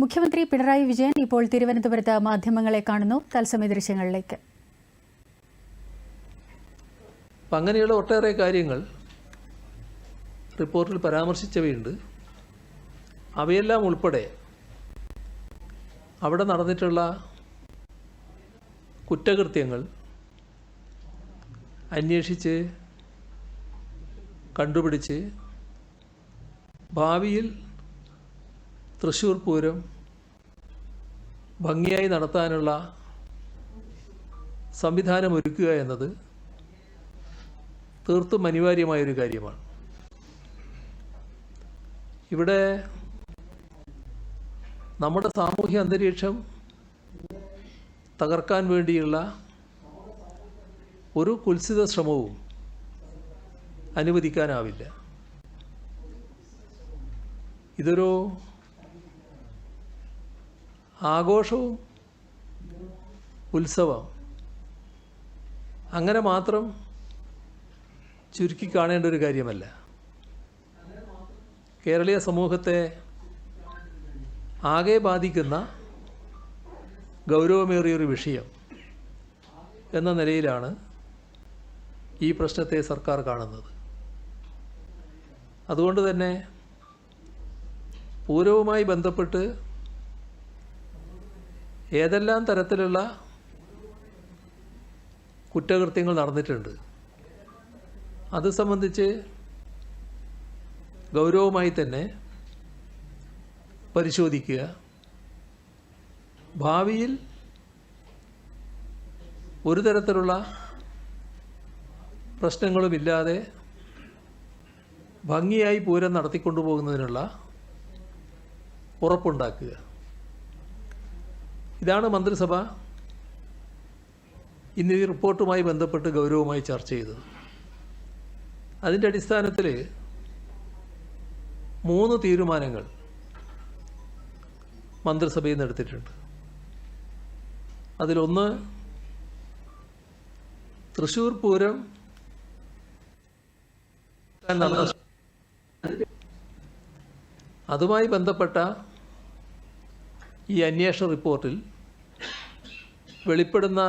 മുഖ്യമന്ത്രി പിണറായി വിജയൻ ഇപ്പോൾ തിരുവനന്തപുരത്ത് മാധ്യമങ്ങളെ കാണുന്നു. തത്സമയ ദൃശ്യങ്ങളിലേക്ക്. അങ്ങനെയുള്ള ഒട്ടേറെ കാര്യങ്ങൾ റിപ്പോർട്ടിൽ പരാമർശിച്ചവയുണ്ട്. അവയെല്ലാം ഉൾപ്പെടെ അവിടെ നടന്നിട്ടുള്ള കുറ്റകൃത്യങ്ങൾ അന്വേഷിച്ച് കണ്ടുപിടിച്ച് ഭാവിയിൽ തൃശ്ശൂർ പൂരം ഭംഗിയായി നടത്താനുള്ള സംവിധാനം ഒരുക്കുക എന്നത് തീർത്തും അനിവാര്യമായൊരു കാര്യമാണ്. ഇവിടെ നമ്മുടെ സാമൂഹ്യ അന്തരീക്ഷം തകർക്കാൻ വേണ്ടിയുള്ള ഒരു കുൽസിത ശ്രമവും അനുവദിക്കാനാവില്ല. ഇതൊരു ആഘോഷവും ഉത്സവം. അങ്ങനെ മാത്രം ചുരുക്കി കാണേണ്ട ഒരു കാര്യമല്ല. കേരളീയ സമൂഹത്തെ ആകെ ബാധിക്കുന്ന ഗൗരവമേറിയൊരു വിഷയം എന്ന നിലയിലാണ് ഈ പ്രശ്നത്തെ സർക്കാർ കാണുന്നത്. അതുകൊണ്ട് തന്നെ പൂരവുമായി ബന്ധപ്പെട്ട് ഏതെല്ലാം തരത്തിലുള്ള കുറ്റകൃത്യങ്ങൾ നടന്നിട്ടുണ്ട്? അത് സംബന്ധിച്ച് ഗൗരവമായി തന്നെ പരിശോധിക്കുക. ഭാവിയിൽ ഒരു തരത്തിലുള്ള പ്രശ്നങ്ങളുമില്ലാതെ ഭംഗിയായി പൂരം നടത്തിക്കൊണ്ടുപോകുന്നതിനുള്ള ഉറപ്പുണ്ടാക്കുക. ഇതാണ് മന്ത്രിസഭ. ഇന്ന് ഈ റിപ്പോർട്ടുമായി ബന്ധപ്പെട്ട് ഗൗരവമായി ചർച്ച ചെയ്തത്. അതിന്റെ അടിസ്ഥാനത്തിൽ മൂന്ന് തീരുമാനങ്ങൾ മന്ത്രിസഭയിൽ നിന്ന് എടുത്തിട്ടുണ്ട്. അതിലൊന്ന് തൃശൂർ പൂരം അതുമായി ബന്ധപ്പെട്ട ഈ അന്വേഷണ റിപ്പോർട്ടിൽ വെളിപ്പെടുന്ന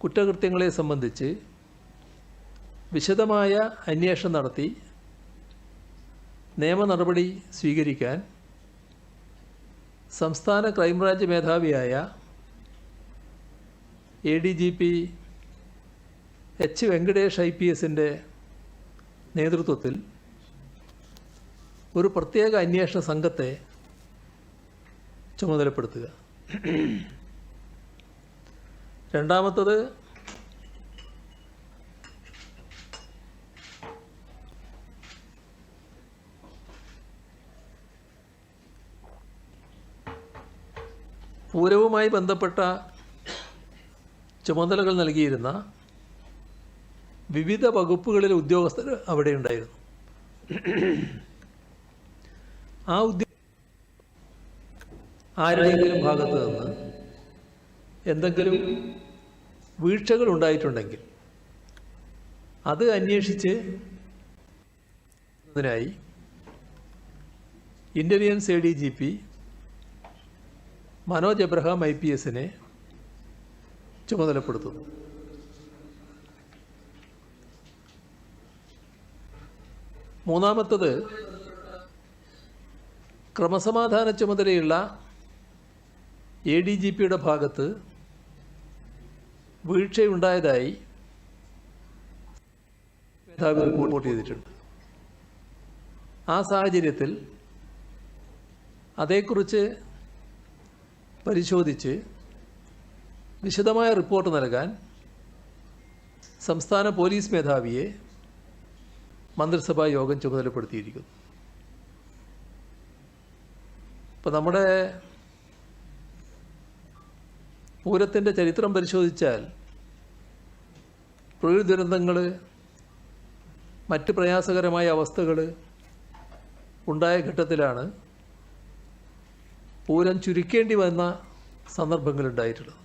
കുറ്റകൃത്യങ്ങളെ സംബന്ധിച്ച് വിശദമായ അന്വേഷണം നടത്തി നിയമ നടപടി സ്വീകരിക്കാൻ സംസ്ഥാന crime branch മേധാവിയായ A D G P H Venkatesh I P എസിന്റെ നേതൃത്വത്തിൽ ഒരു പ്രത്യേക അന്വേഷണ സംഘത്തെ ചുമതലപ്പെടുത്തുക രണ്ടാമത്തത് പൂരവുമായി ബന്ധപ്പെട്ട ചുമതലകൾ നൽകിയിരുന്ന വിവിധ വകുപ്പുകളിലെ ഉദ്യോഗസ്ഥർ അവിടെ ഉണ്ടായിരുന്നു. ആ ഉദ്യോഗ ആരുടെയെങ്കിലും ഭാഗത്ത് നിന്ന് എന്തെങ്കിലും വീഴ്ചകൾ ഉണ്ടായിട്ടുണ്ടെങ്കിൽ അത് അന്വേഷിച്ച് അതിനായി intelligence A D G P Manoj Abraham I P എസിനെ ചുമതലപ്പെടുത്തുന്നു. മൂന്നാമത്തത് ക്രമസമാധാന ചുമതലയുള്ള എ ഡി ജി പിയുടെ ഭാഗത്ത് വീഴ്ചയുണ്ടായതായി മേധാവി റിപ്പോർട്ട് ചെയ്തിട്ടുണ്ട്. ആ സാഹചര്യത്തിൽ അതേക്കുറിച്ച് പരിശോധിച്ച് വിശദമായ റിപ്പോർട്ട് നൽകാൻ സംസ്ഥാന പോലീസ് മേധാവിയെ മന്ത്രിസഭാ യോഗം ചുമതലപ്പെടുത്തിയിരിക്കുന്നു. ഇപ്പോൾ നമ്മുടെ പൂരത്തിന്റെ ചരിത്രം പരിശോധിച്ചാൽ തൊഴിൽ ദുരന്തങ്ങൾ മറ്റ് പ്രയാസകരമായ അവസ്ഥകൾ ഉണ്ടായ ഘട്ടത്തിലാണ് പൂരം ചുരുക്കേണ്ടി വന്ന സന്ദർഭങ്ങളുണ്ടായിട്ടുള്ളത്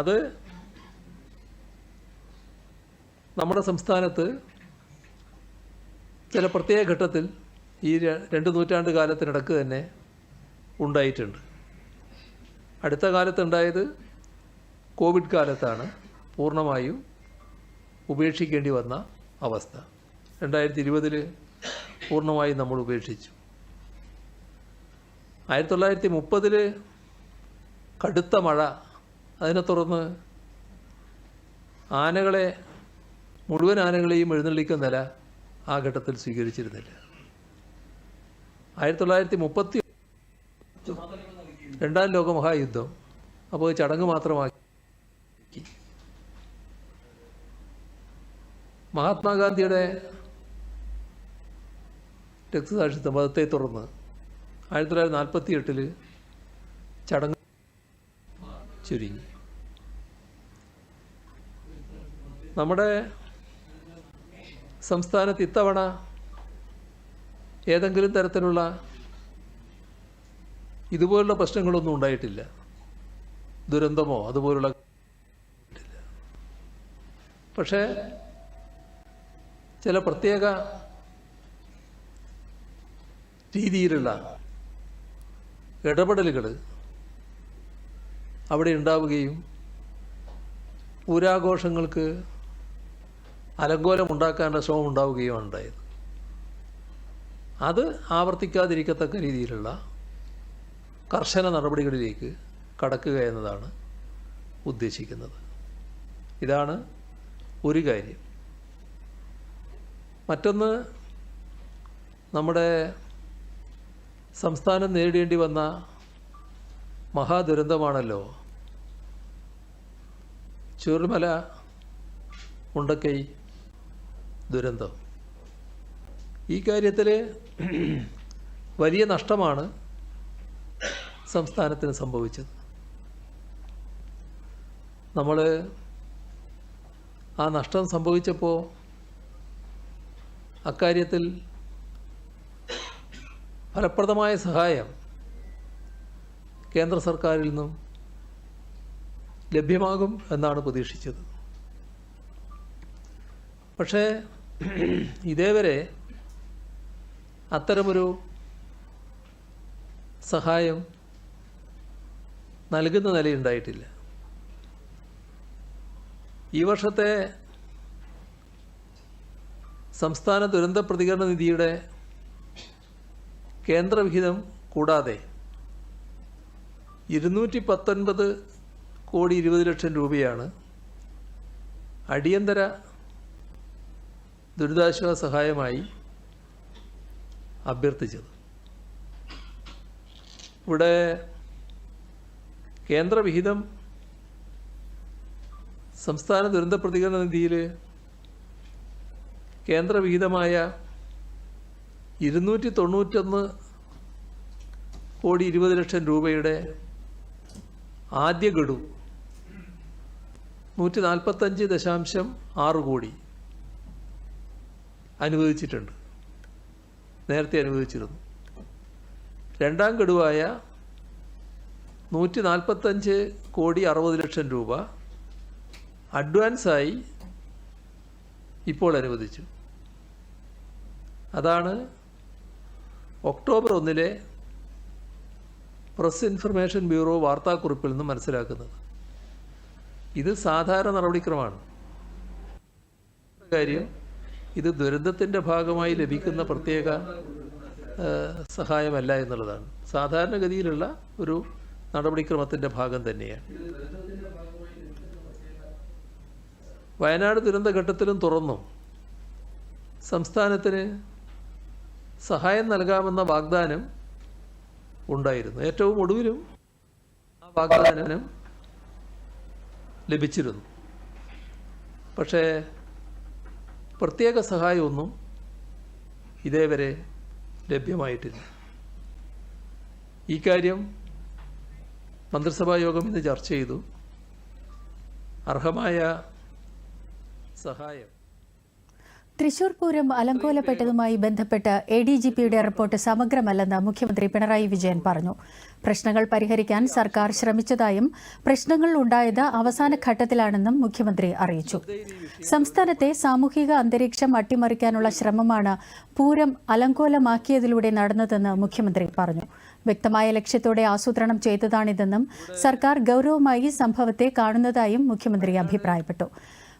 അത് നമ്മുടെ സംസ്ഥാനത്ത് ചില പ്രത്യേക ഘട്ടത്തിൽ ഈ രണ്ട് നൂറ്റാണ്ട് കാലത്തിനിടക്ക് തന്നെ ഉണ്ടായിട്ടുണ്ട്. അടുത്ത കാലത്തുണ്ടായത് കോവിഡ് കാലത്താണ് പൂർണമായും ഉപേക്ഷിക്കേണ്ടി വന്ന അവസ്ഥ. രണ്ടായിരത്തി ഇരുപതിൽ പൂർണമായും നമ്മൾ ഉപേക്ഷിച്ചു. ആയിരത്തി തൊള്ളായിരത്തി മുപ്പതിൽ കടുത്ത മഴ. അതിനെ തുടർന്ന് ആനകളെ മുഴുവൻ ആനകളെയും എഴുന്നള്ളിക്കുന്ന നില ആ ഘട്ടത്തിൽ സ്വീകരിച്ചിരുന്നില്ല. ആയിരത്തി തൊള്ളായിരത്തി മുപ്പത്തി രണ്ടാം ലോക മഹായുദ്ധം. അപ്പോൾ ചടങ്ങ് മാത്രമാക്കി. മഹാത്മാഗാന്ധിയുടെ രക്തസാക്ഷിത്വ മതത്തെ തുടർന്ന് ആയിരത്തി തൊള്ളായിരത്തി നാൽപ്പത്തി എട്ടിൽ ചടങ്ങ് ചുരുങ്ങി. നമ്മുടെ സംസ്ഥാനത്ത് ഇത്തവണ ഏതെങ്കിലും തരത്തിലുള്ള ഇതുപോലുള്ള പ്രശ്നങ്ങളൊന്നും ഉണ്ടായിട്ടില്ല. ദുരന്തമോ അതുപോലുള്ള പക്ഷേ ചില പ്രത്യേക രീതിയിലുള്ള ഇടപെടലുകൾ അവിടെ ഉണ്ടാവുകയും പൂരാഘോഷങ്ങൾക്ക് അലങ്കോലം ഉണ്ടാക്കാനുള്ള ശ്രമം ഉണ്ടാവുകയുമാണ് ഉണ്ടായത്. അത് ആവർത്തിക്കാതിരിക്കത്തക്ക രീതിയിലുള്ള കർശന നടപടികളിലേക്ക് കടക്കുക എന്നതാണ് ഉദ്ദേശിക്കുന്നത്. ഇതാണ് ഒരു കാര്യം. മറ്റൊന്ന് നമ്മുടെ സംസ്ഥാനം നേരിടേണ്ടി വന്ന മഹാദുരന്തമാണല്ലോ. ചൂർമല മുണ്ടക്കൈ ദുരന്തം. ഈ കാര്യത്തിൽ വലിയ നഷ്ടമാണ് സംസ്ഥാനത്തിന് സംഭവിച്ചത്. നമ്മൾ ആ നഷ്ടം സംഭവിച്ചപ്പോൾ അക്കാര്യത്തിൽ ഫലപ്രദമായ സഹായം കേന്ദ്ര സർക്കാരിൽ നിന്നും ലഭ്യമാകും എന്നാണ് പ്രതീക്ഷിച്ചത്. പക്ഷേ ഇതേവരെ അത്തരമൊരു സഹായം നൽകുന്ന നിലയുണ്ടായിട്ടില്ല. ഈ വർഷത്തെ സംസ്ഥാന ദുരന്ത പ്രതികരണ നിധിയുടെ കേന്ദ്രവിഹിതം കൂടാതെ ഇരുന്നൂറ്റി പത്തൊൻപത് കോടി ഇരുപത് ലക്ഷം രൂപയാണ് അടിയന്തര ദുരിതാശ്വാസ സഹായമായി അഭ്യർത്ഥിച്ചത്. ഇവിടെ കേന്ദ്രവിഹിതം സംസ്ഥാന ദുരന്ത പ്രതികരണ നിധിയിൽ കേന്ദ്രവിഹിതമായ ഇരുന്നൂറ്റി തൊണ്ണൂറ്റൊന്ന് കോടി ഇരുപത് ലക്ഷം രൂപയുടെ ആദ്യ ഗഡു നൂറ്റി നാൽപ്പത്തഞ്ച് ദശാംശം ആറ് കോടി അനുവദിച്ചിട്ടുണ്ട്. നേരത്തെ അനുവദിച്ചിരുന്നു. രണ്ടാം ഗഡുവായ നൂറ്റി നാൽപ്പത്തഞ്ച് കോടി അറുപത് ലക്ഷം രൂപ അഡ്വാൻസായി ഇപ്പോൾ അനുവദിച്ചു. അതാണ് ഒക്ടോബർ ഒന്നിലെ പ്രസ് ഇൻഫർമേഷൻ ബ്യൂറോ വാർത്താക്കുറിപ്പിൽ നിന്ന് മനസ്സിലാക്കുന്നത്. ഇത് സാധാരണ നടപടിക്രമമാണ്. കാര്യം ഇത് ദുരന്തത്തിന്റെ ഭാഗമായി ലഭിക്കുന്ന പ്രത്യേക സഹായമല്ല എന്നുള്ളതാണ്. സാധാരണഗതിയിലുള്ള ഒരു നടപടിക്രമത്തിന്റെ ഭാഗം തന്നെയാണ്. വയനാട് ദുരന്ത ഘട്ടത്തിലും തുറന്നു. സംസ്ഥാനത്തിന് സഹായം നൽകാമെന്ന വാഗ്ദാനം ഉണ്ടായിരുന്നു. ഏറ്റവും ഒടുവിലും ആ വാഗ്ദാനം ലഭിച്ചിരുന്നു. പക്ഷേ പ്രത്യേക സഹായമൊന്നും ഇതേവരെ ലഭ്യമായിട്ടില്ല. ഈ കാര്യം മന്ത്രിസഭാ യോഗം ഇന്ന് ചർച്ച ചെയ്തു. അർഹമായ സഹായം. തൃശൂർ പൂരം അലങ്കോലപ്പെട്ടതുമായി ബന്ധപ്പെട്ട് എ ഡി ജി പിയുടെ റിപ്പോർട്ട് സമഗ്രമല്ലെന്ന് മുഖ്യമന്ത്രി പിണറായി വിജയൻ പറഞ്ഞു. പ്രശ്നങ്ങൾ പരിഹരിക്കാൻ സർക്കാർ ശ്രമിച്ചതായും പ്രശ്നങ്ങൾ ഉണ്ടായത് അവസാന ഘട്ടത്തിലാണെന്നും മുഖ്യമന്ത്രി അറിയിച്ചു. സംസ്ഥാനത്തെ സാമൂഹിക അന്തരീക്ഷം അട്ടിമറിക്കാനുള്ള ശ്രമമാണ് പൂരം അലങ്കോലമാക്കിയതിലൂടെ നടന്നതെന്ന് മുഖ്യമന്ത്രി പറഞ്ഞു. വ്യക്തമായ ലക്ഷ്യത്തോടെ ആസൂത്രണം ചെയ്തതാണിതെന്നും സർക്കാർ ഗൌരവമായി സംഭവത്തെ കാണുന്നതായും മുഖ്യമന്ത്രി അഭിപ്രായപ്പെട്ടു.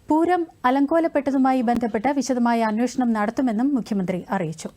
പൂരം അലങ്കോലപ്പെട്ടതുമായി ബന്ധപ്പെട്ട് വിശദമായ അന്വേഷണം നടത്തുമെന്നും മുഖ്യമന്ത്രി അറിയിച്ചു